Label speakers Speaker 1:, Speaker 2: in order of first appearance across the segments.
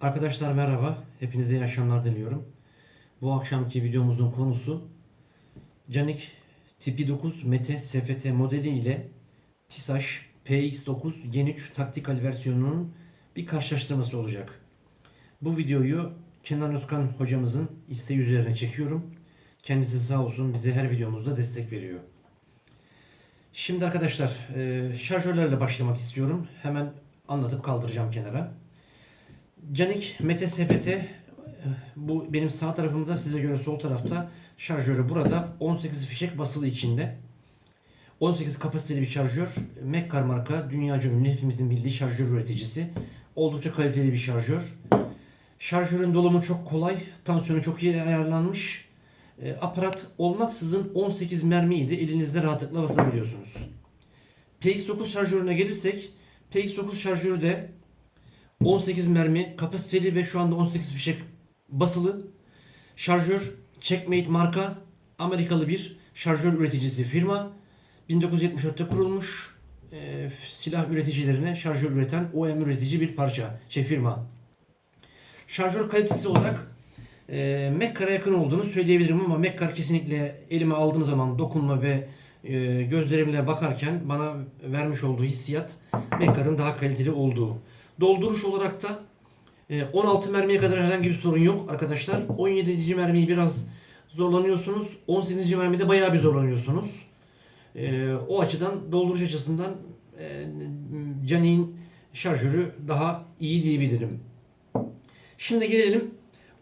Speaker 1: Arkadaşlar merhaba. Hepinize iyi akşamlar diliyorum. Bu akşamki videomuzun konusu Canik Tipi 9 Mete SFT modeli ile TİSAŞ PX9 Gen 3 taktikal versiyonunun bir karşılaştırması olacak. Bu videoyu Kenan Özkan hocamızın isteği üzerine çekiyorum. Kendisi sağ olsun bize her videomuzda destek veriyor. Şimdi arkadaşlar e, şarjörlerle başlamak istiyorum. Hemen anlatıp kaldıracağım kenara. Canik Mete SPT e, bu benim sağ tarafımda size göre sol tarafta şarjörü burada 18 fişek basılı içinde. 18 kapasiteli bir şarjör. Mekkar marka dünyaca ünlü hepimizin bildiği şarjör üreticisi. Oldukça kaliteli bir şarjör. Şarjörün dolumu çok kolay. Tansiyonu çok iyi ayarlanmış. E, aparat olmaksızın 18 mermiyi de elinizde rahatlıkla basabiliyorsunuz. PX9 şarjörüne gelirsek PX9 şarjörü de 18 mermi kapasiteli ve şu anda 18 fişek basılı. Şarjör Checkmate marka Amerikalı bir şarjör üreticisi firma. 1974'te kurulmuş. e, silah üreticilerine şarjör üreten OEM üretici bir parça, şey firma. Şarjör kalitesi olarak e, Mekkar'a yakın olduğunu söyleyebilirim ama Mekkar kesinlikle elime aldığım zaman dokunma ve e, gözlerimle bakarken bana vermiş olduğu hissiyat Mekkar'ın daha kaliteli olduğu. Dolduruş olarak da e, 16 mermiye kadar herhangi bir sorun yok arkadaşlar. 17. mermiyi biraz zorlanıyorsunuz. 18. mermide bayağı bir zorlanıyorsunuz. E, o açıdan dolduruş açısından e, Canik'in şarjörü daha iyi diyebilirim. Şimdi gelelim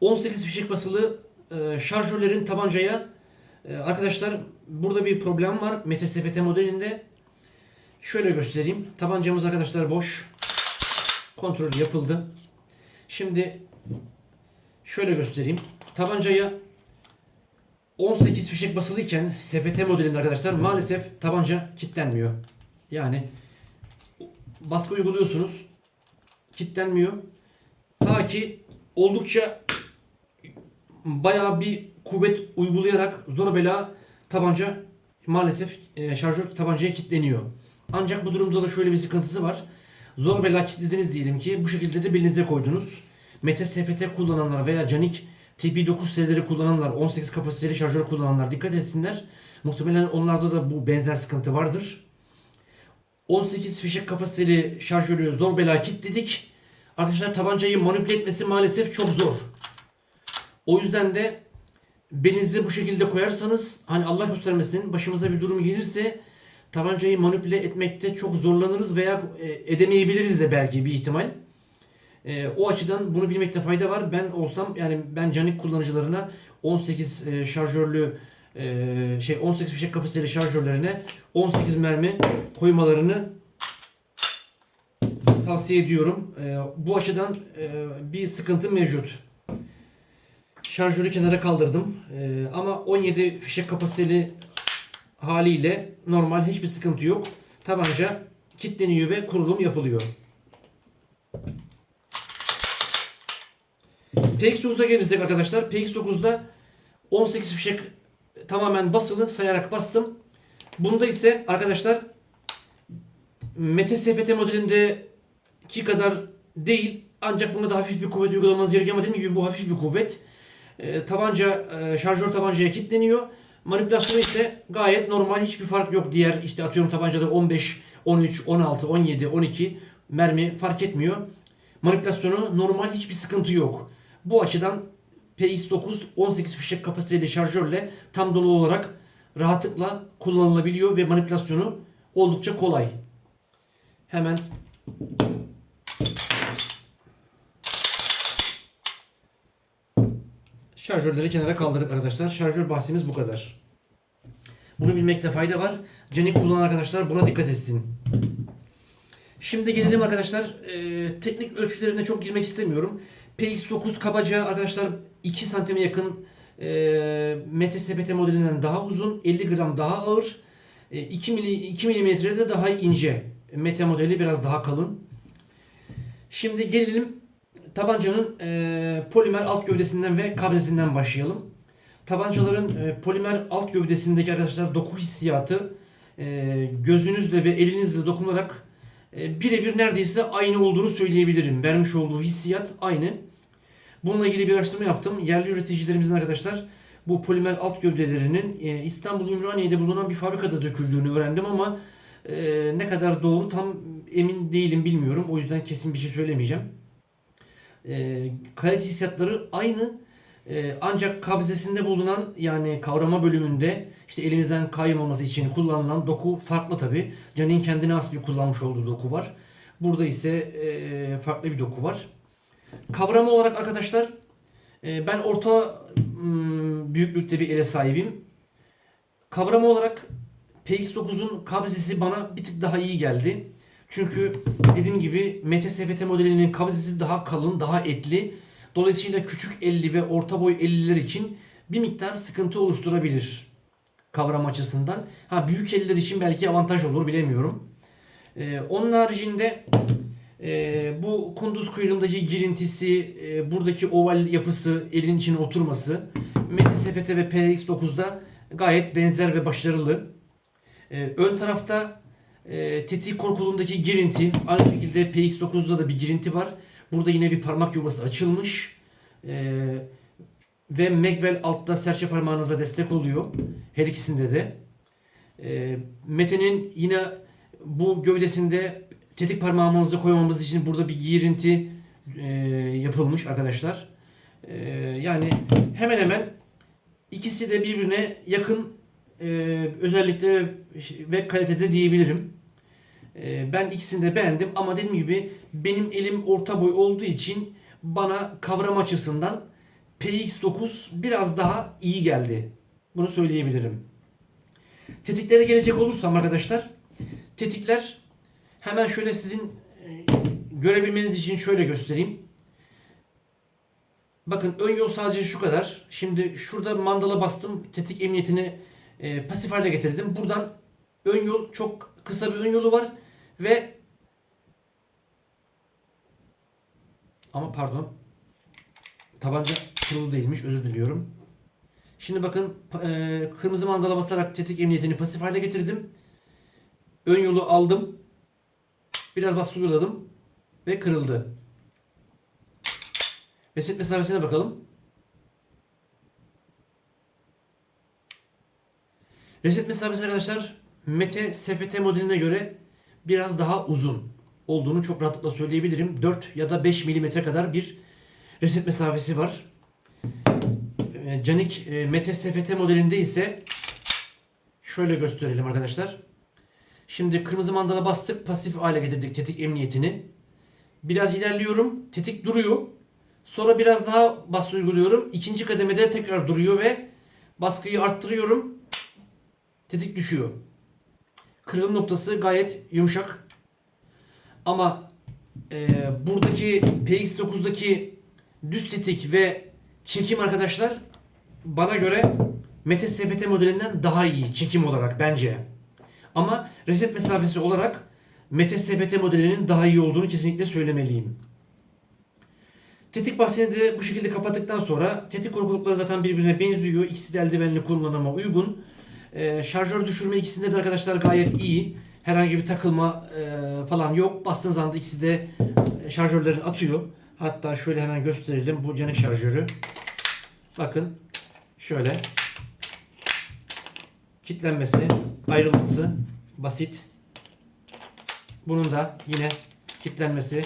Speaker 1: 18 fişek basılı e, şarjörlerin tabancaya. E, arkadaşlar burada bir problem var. Mete SPT modelinde. Şöyle göstereyim. Tabancamız arkadaşlar boş. Kontrol yapıldı. Şimdi şöyle göstereyim. Tabancaya 18 fişek basılıyken SPT modelinde arkadaşlar maalesef tabanca kilitlenmiyor. Yani baskı uyguluyorsunuz. Kilitlenmiyor. Ta ki oldukça bayağı bir kuvvet uygulayarak zor bela tabanca maalesef e, şarjör tabancaya kilitleniyor. Ancak bu durumda da şöyle bir sıkıntısı var. Zor bela kilitlediniz diyelim ki bu şekilde de belinize koydunuz. Mete SPT kullananlar veya Canik TP9 serileri kullananlar, 18 kapasiteli şarjör kullananlar dikkat etsinler. Muhtemelen onlarda da bu benzer sıkıntı vardır. 18 fişek kapasiteli şarjörü zor bela kilitledik. Arkadaşlar tabancayı manipüle etmesi maalesef çok zor. O yüzden de belinizi bu şekilde koyarsanız hani Allah göstermesin başımıza bir durum gelirse tabancayı manipüle etmekte çok zorlanırız veya e, edemeyebiliriz de belki bir ihtimal. E, o açıdan bunu bilmekte fayda var. Ben olsam yani ben canik kullanıcılarına 18 e, şarjörlü şey 18 fişek kapasiteli şarjörlerine 18 mermi koymalarını tavsiye ediyorum. Bu açıdan bir sıkıntı mevcut. Şarjörü kenara kaldırdım. Ama 17 fişek kapasiteli haliyle normal hiçbir sıkıntı yok. Tabanca kilitleniyor ve kurulum yapılıyor. PX9'a gelirsek arkadaşlar. PX9'da 18 fişek tamamen basılı sayarak bastım. Bunda ise arkadaşlar Mete SPT modelindeki kadar değil ancak bunda da hafif bir kuvvet uygulamanız gerekiyor ama dediğim gibi bu hafif bir kuvvet. E, tabanca e, şarjör tabancaya kilitleniyor. Manipülasyonu ise gayet normal hiçbir fark yok. Diğer işte atıyorum tabancada 15, 13, 16, 17, 12 mermi fark etmiyor. Manipülasyonu normal hiçbir sıkıntı yok. Bu açıdan PX9 18 fişek kapasiteli şarjörle tam dolu olarak rahatlıkla kullanılabiliyor ve manipülasyonu oldukça kolay. Hemen şarjörleri kenara kaldırdık arkadaşlar. Şarjör bahsimiz bu kadar. Bunu bilmekte fayda var. Canik kullanan arkadaşlar buna dikkat etsin. Şimdi gelelim arkadaşlar. e, teknik ölçülerine çok girmek istemiyorum. PX9 kabaca arkadaşlar 2 santime yakın e, Mete SPT modelinden daha uzun, 50 gram daha ağır, e, 2, mili, 2 milimetrede daha ince. Mete modeli biraz daha kalın. Şimdi gelelim tabancanın e, polimer alt gövdesinden ve kabresinden başlayalım. Tabancaların e, polimer alt gövdesindeki arkadaşlar doku hissiyatı e, gözünüzle ve elinizle dokunarak e, birebir neredeyse aynı olduğunu söyleyebilirim. Vermiş olduğu hissiyat aynı. Bununla ilgili bir araştırma yaptım. Yerli üreticilerimizin arkadaşlar bu polimer alt gövdelerinin e, İstanbul Ümraniye'de bulunan bir fabrikada döküldüğünü öğrendim ama e, ne kadar doğru tam emin değilim bilmiyorum. O yüzden kesin bir şey söylemeyeceğim. E, kalite hissiyatları aynı. E, ancak kabzesinde bulunan yani kavrama bölümünde işte elimizden kaymaması için kullanılan doku farklı tabi. Canin kendine has bir kullanmış olduğu doku var. Burada ise e, farklı bir doku var. Kavrama olarak arkadaşlar e, ben orta mm, büyüklükte bir ele sahibim. Kavrama olarak PX9'un kabzesi bana bir tık daha iyi geldi. Çünkü dediğim gibi MT-SFT modelinin kabzesi daha kalın, daha etli. Dolayısıyla küçük 50 ve orta boy 50'ler için bir miktar sıkıntı oluşturabilir kavram açısından. Ha büyük 50'ler için belki avantaj olur bilemiyorum. Ee, onun haricinde e, bu kunduz kuyruğundaki girintisi, e, buradaki oval yapısı, elin içine oturması MT-SFT ve PX9'da gayet benzer ve başarılı. Ee, ön tarafta e, tetik korkulundaki girinti, aynı şekilde PX9'da da bir girinti var. Burada yine bir parmak yuvası açılmış. Ee, ve Megwell altta serçe parmağınıza destek oluyor. Her ikisinde de. Ee, Mete'nin yine bu gövdesinde tetik parmağımızı koymamız için burada bir girinti e, yapılmış arkadaşlar. Ee, yani hemen hemen ikisi de birbirine yakın e, özellikle ve kalitede diyebilirim. E, ben ikisini de beğendim ama dediğim gibi benim elim orta boy olduğu için bana kavram açısından PX9 biraz daha iyi geldi. Bunu söyleyebilirim. Tetiklere gelecek olursam arkadaşlar, tetikler hemen şöyle sizin e, görebilmeniz için şöyle göstereyim. Bakın ön yol sadece şu kadar. Şimdi şurada mandala bastım. Tetik emniyetini e, pasif hale getirdim. Buradan ön yol çok kısa bir ön yolu var ve ama pardon tabanca kurulu değilmiş özür diliyorum. Şimdi bakın e, kırmızı mandala basarak tetik emniyetini pasif hale getirdim. Ön yolu aldım. Biraz baskı uyguladım ve kırıldı. Reset mesafesine bakalım. Reset mesafesi arkadaşlar Mete SPT modeline göre biraz daha uzun olduğunu çok rahatlıkla söyleyebilirim. 4 ya da 5 milimetre kadar bir reset mesafesi var. E, Canik e, Mete SFT modelinde ise şöyle gösterelim arkadaşlar. Şimdi kırmızı mandala bastık. Pasif hale getirdik tetik emniyetini. Biraz ilerliyorum. Tetik duruyor. Sonra biraz daha baskı uyguluyorum. İkinci kademede tekrar duruyor ve baskıyı arttırıyorum. Tetik düşüyor. Kırılım noktası gayet yumuşak. Ama e, buradaki PX9'daki düz tetik ve çekim arkadaşlar bana göre Mete SPT modelinden daha iyi çekim olarak bence. Ama reset mesafesi olarak Mete SPT modelinin daha iyi olduğunu kesinlikle söylemeliyim. Tetik bahsini de bu şekilde kapattıktan sonra tetik korkulukları zaten birbirine benziyor. İkisi de eldivenli kullanıma uygun. Ee, şarjör düşürme ikisinde de arkadaşlar gayet iyi. Herhangi bir takılma e, falan yok. Bastığınız anda ikisi de e, şarjörlerini atıyor. Hatta şöyle hemen gösterelim. Bu canik şarjörü. Bakın şöyle kitlenmesi, ayrılması basit. Bunun da yine kitlenmesi,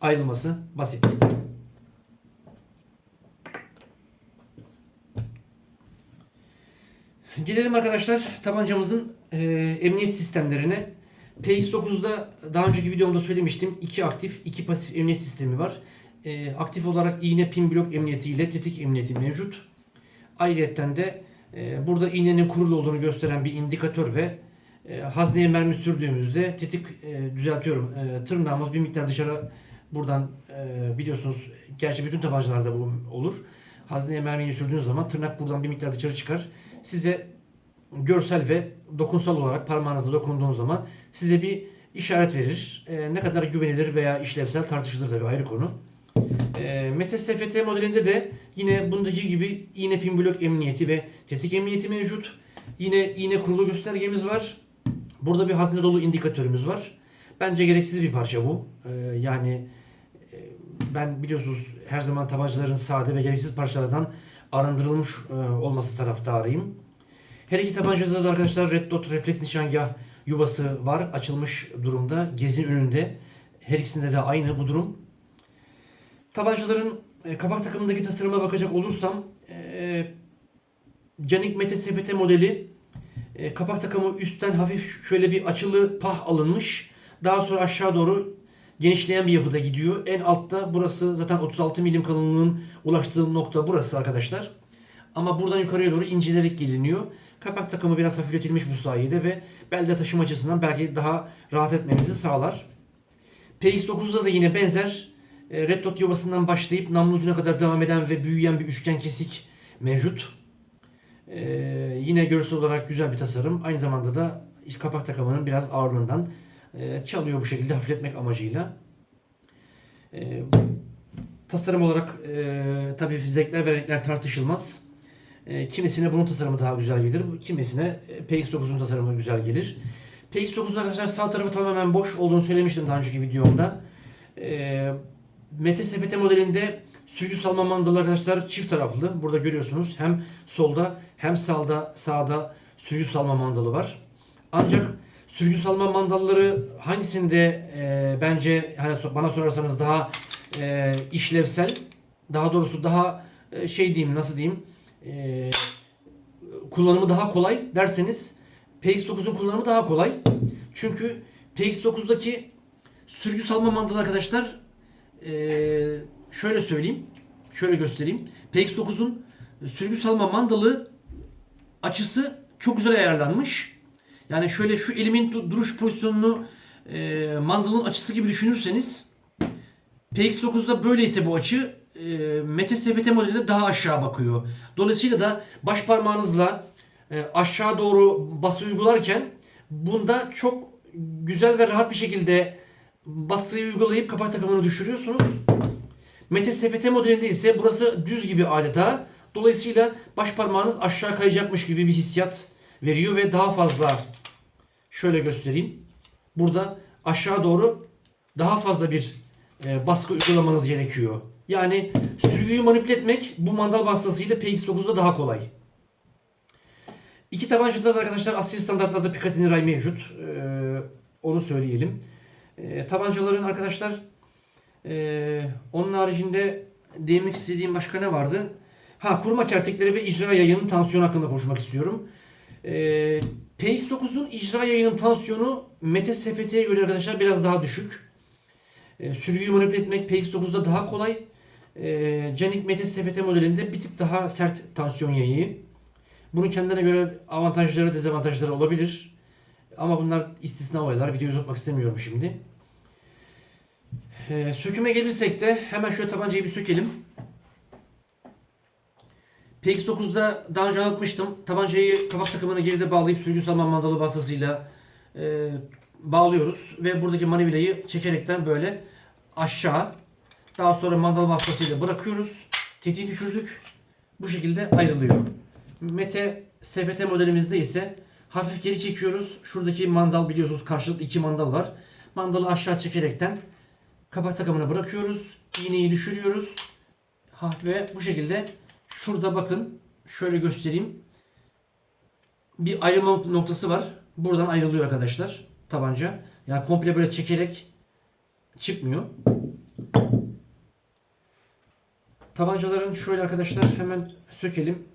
Speaker 1: ayrılması basit. Gelelim arkadaşlar tabancamızın e, emniyet sistemlerine. PX9'da daha önceki videomda söylemiştim. iki aktif, iki pasif emniyet sistemi var. E, aktif olarak iğne pin blok emniyeti ile tetik emniyeti mevcut. Ayrıca de e, burada iğnenin kurulu olduğunu gösteren bir indikatör ve e, hazneye mermi sürdüğümüzde tetik e, düzeltiyorum. E, tırnağımız bir miktar dışarı buradan e, biliyorsunuz gerçi bütün tabancalarda bu olur. Hazneye mermiyi sürdüğünüz zaman tırnak buradan bir miktar dışarı çıkar. Size görsel ve dokunsal olarak parmağınızla dokunduğunuz zaman size bir işaret verir. E, ne kadar güvenilir veya işlevsel tartışılır tabii ayrı konu. E, Mete SFT modelinde de yine bundaki gibi iğne pin blok emniyeti ve tetik emniyeti mevcut. Yine iğne kurulu göstergemiz var. Burada bir hazne dolu indikatörümüz var. Bence gereksiz bir parça bu. Ee, yani e, ben biliyorsunuz her zaman tabancaların sade ve gereksiz parçalardan arındırılmış e, olması taraftarıyım. Her iki tabancada da arkadaşlar Red Dot refleks nişangah yuvası var. Açılmış durumda. Gezin önünde. Her ikisinde de aynı bu durum. Tabancaların e, kapak takımındaki tasarıma bakacak olursam e, Canik Mete SPT modeli e, kapak takımı üstten hafif şöyle bir açılı pah alınmış. Daha sonra aşağı doğru genişleyen bir yapıda gidiyor. En altta burası zaten 36 milim kalınlığının ulaştığı nokta burası arkadaşlar. Ama buradan yukarıya doğru incelerek geliniyor. Kapak takımı biraz hafifletilmiş bu sayede ve belde taşıma açısından belki daha rahat etmemizi sağlar. PX9'da da yine benzer e, Red Dot yuvasından başlayıp namlu ucuna kadar devam eden ve büyüyen bir üçgen kesik mevcut. Ee, yine görsel olarak güzel bir tasarım. Aynı zamanda da kapak takımının biraz ağırlığından e, çalıyor bu şekilde hafifletmek amacıyla. Ee, tasarım olarak e, tabii zevkler ve renkler tartışılmaz. E, kimisine bunun tasarımı daha güzel gelir. Kimisine e, PX9'un tasarımı güzel gelir. PX9'un arkadaşlar sağ tarafı tamamen boş olduğunu söylemiştim daha önceki videomda. Mete sepete modelinde sürgü salma mandalı arkadaşlar çift taraflı. Burada görüyorsunuz hem solda hem sağda sağda sürgü salma mandalı var. Ancak sürgü salma mandalları hangisinde e, bence hani bana sorarsanız daha e, işlevsel, daha doğrusu daha e, şey diyeyim nasıl diyeyim e, kullanımı daha kolay derseniz PX9'un kullanımı daha kolay. Çünkü PX9'daki sürgü salma mandalı arkadaşlar ee, şöyle söyleyeyim. Şöyle göstereyim. PX9'un sürgü salma mandalı açısı çok güzel ayarlanmış. Yani şöyle şu elimin du- duruş pozisyonunu e, mandalın açısı gibi düşünürseniz PX9'da böyleyse bu açı e, Mete SPT modelinde daha aşağı bakıyor. Dolayısıyla da baş parmağınızla e, aşağı doğru bası uygularken bunda çok güzel ve rahat bir şekilde basıyı uygulayıp kapak takımını düşürüyorsunuz. Mete SPT modelinde ise burası düz gibi adeta. Dolayısıyla baş parmağınız aşağı kayacakmış gibi bir hissiyat veriyor ve daha fazla şöyle göstereyim. Burada aşağı doğru daha fazla bir e, baskı uygulamanız gerekiyor. Yani sürgüyü manipüle etmek bu mandal vasıtasıyla PX9'da daha kolay. İki tabancada da arkadaşlar asli standartlarda Picatinny ray mevcut. Ee, onu söyleyelim. Ee, tabancaların arkadaşlar ee, onun haricinde değinmek istediğim başka ne vardı? Ha kurma kertekleri ve icra yayının tansiyonu hakkında konuşmak istiyorum. Ee, PX9'un icra yayının tansiyonu Mete SFT'ye göre arkadaşlar biraz daha düşük. Ee, sürgüyü manipüle etmek PX9'da daha kolay. Ee, Canik Mete SFT modelinde bir tık daha sert tansiyon yayı. Bunun kendine göre avantajları, dezavantajları olabilir. Ama bunlar istisna olaylar. Videoyu uzatmak istemiyorum şimdi. Söküme gelirsek de hemen şöyle tabancayı bir sökelim. PX9'da daha önce anlatmıştım. Tabancayı kapak takımına geride bağlayıp sürgü salma mandalı vasıtasıyla e, bağlıyoruz. Ve buradaki manivelayı çekerekten böyle aşağı daha sonra mandal vasıtasıyla bırakıyoruz. Tetiği düşürdük. Bu şekilde ayrılıyor. Mete SPT modelimizde ise hafif geri çekiyoruz. Şuradaki mandal biliyorsunuz karşılıklı iki mandal var. Mandalı aşağı çekerekten kapak takımına bırakıyoruz. İğneyi düşürüyoruz. Ha, ve bu şekilde şurada bakın şöyle göstereyim. Bir ayrılma noktası var. Buradan ayrılıyor arkadaşlar tabanca. Yani komple böyle çekerek çıkmıyor. Tabancaların şöyle arkadaşlar hemen sökelim.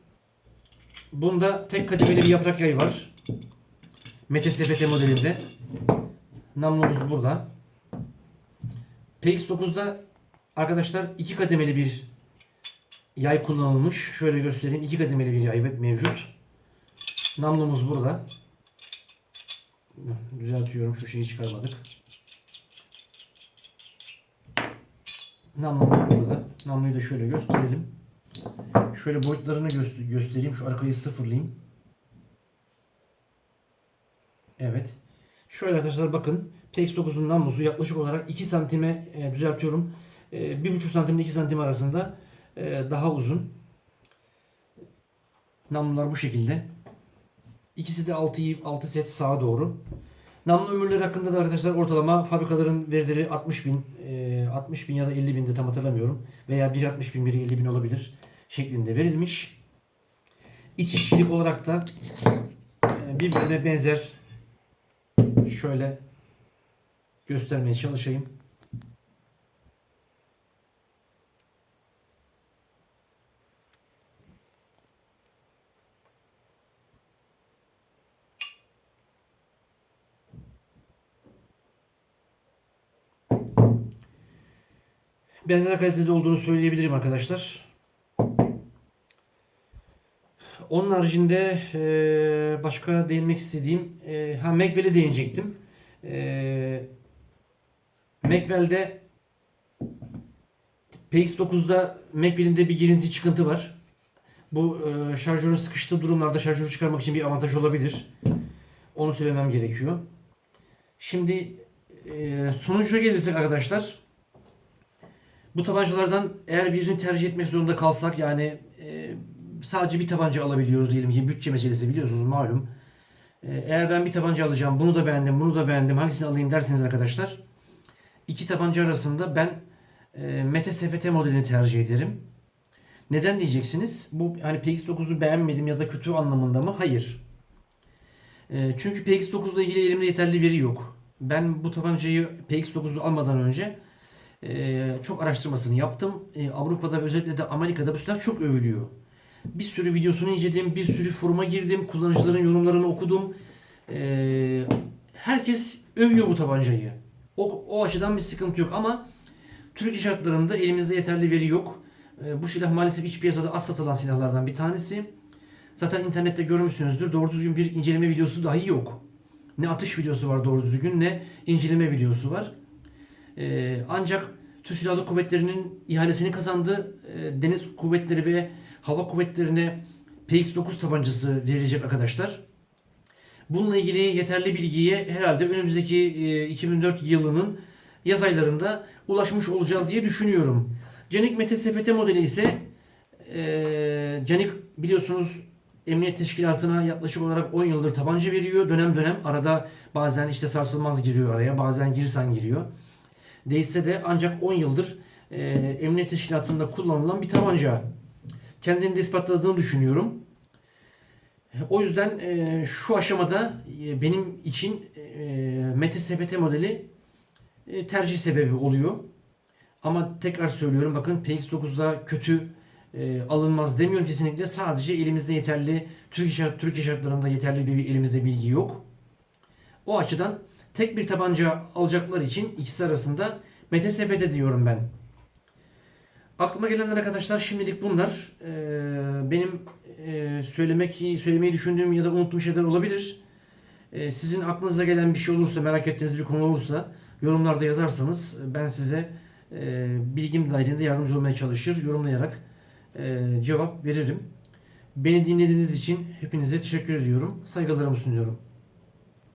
Speaker 1: Bunda tek kademeli bir yaprak yay var. Mete SPT modelinde. Namlumuz burada. PX9'da arkadaşlar iki kademeli bir yay kullanılmış. Şöyle göstereyim. iki kademeli bir yay mevcut. Namlumuz burada. Düzeltiyorum. Şu şeyi çıkarmadık. Namlumuz burada. Namluyu da şöyle gösterelim. Şöyle boyutlarını gö- göstereyim. Şu arkayı sıfırlayayım. Evet. Şöyle arkadaşlar bakın. PX9'un namlusu yaklaşık olarak 2 santime e, düzeltiyorum. E, 1,5 santim ile 2 santim arasında daha uzun. Namlular bu şekilde. İkisi de 6, 6 set sağa doğru. Namlu ömürleri hakkında da arkadaşlar ortalama fabrikaların verileri 60 bin, e, 60 bin ya da 50 bin de tam hatırlamıyorum. Veya biri 60 bin, biri 50 bin olabilir şeklinde verilmiş. İç işçilik olarak da e, birbirine benzer şöyle göstermeye çalışayım. Benzer kalitede olduğunu söyleyebilirim arkadaşlar. Onun haricinde e, başka değinmek istediğim e, ha Macwell'e değinecektim. E, Macwell'de PX9'da Macwell'in de bir girinti çıkıntı var. Bu e, şarjörün sıkıştığı durumlarda şarjörü çıkarmak için bir avantaj olabilir. Onu söylemem gerekiyor. Şimdi e, sonuca gelirsek arkadaşlar bu tabancalardan eğer birini tercih etmek zorunda kalsak yani e, sadece bir tabanca alabiliyoruz diyelim ki bütçe meselesi biliyorsunuz malum. E, eğer ben bir tabanca alacağım bunu da beğendim bunu da beğendim hangisini alayım derseniz arkadaşlar iki tabanca arasında ben e, Mete SFT modelini tercih ederim. Neden diyeceksiniz? Bu hani PX9'u beğenmedim ya da kötü anlamında mı? Hayır. E, çünkü PX9 ile ilgili elimde yeterli veri yok. Ben bu tabancayı PX9'u almadan önce ee, çok araştırmasını yaptım. Ee, Avrupa'da ve özellikle de Amerika'da bu silah çok övülüyor. Bir sürü videosunu inceledim, bir sürü foruma girdim, kullanıcıların yorumlarını okudum. Ee, herkes övüyor bu tabancayı. O, o açıdan bir sıkıntı yok ama Türkiye şartlarında elimizde yeterli veri yok. Bu silah maalesef iç piyasada az satılan silahlardan bir tanesi. Zaten internette görmüşsünüzdür. Doğru düzgün bir inceleme videosu dahi yok. Ne atış videosu var doğru düzgün ne inceleme videosu var. Ee, ancak Türk Silahlı Kuvvetleri'nin ihalesini kazandı. Ee, Deniz Kuvvetleri ve Hava Kuvvetleri'ne PX-9 tabancası verilecek arkadaşlar. Bununla ilgili yeterli bilgiye herhalde önümüzdeki e, 2004 yılının yaz aylarında ulaşmış olacağız diye düşünüyorum. Canik Mete SFT modeli ise e, Canik biliyorsunuz Emniyet Teşkilatı'na yaklaşık olarak 10 yıldır tabanca veriyor. Dönem dönem arada bazen işte sarsılmaz giriyor araya bazen girsan giriyor değişse de ancak 10 yıldır e, emniyet teşkilatında kullanılan bir tabanca. Kendini de ispatladığını düşünüyorum. O yüzden e, şu aşamada e, benim için e, Mete SPT modeli e, tercih sebebi oluyor. Ama tekrar söylüyorum bakın PX9'da kötü e, alınmaz demiyorum kesinlikle. Sadece elimizde yeterli Türkiye, Türkiye şartlarında yeterli bir elimizde bilgi yok. O açıdan tek bir tabanca alacaklar için ikisi arasında MTSP'de diyorum ben. Aklıma gelenler arkadaşlar şimdilik bunlar. Ee, benim e, söylemek söylemeyi düşündüğüm ya da unuttuğum şeyler olabilir. Ee, sizin aklınıza gelen bir şey olursa, merak ettiğiniz bir konu olursa yorumlarda yazarsanız ben size e, bilgim dahilinde yardımcı olmaya çalışır, yorumlayarak e, cevap veririm. Beni dinlediğiniz için hepinize teşekkür ediyorum. Saygılarımı sunuyorum.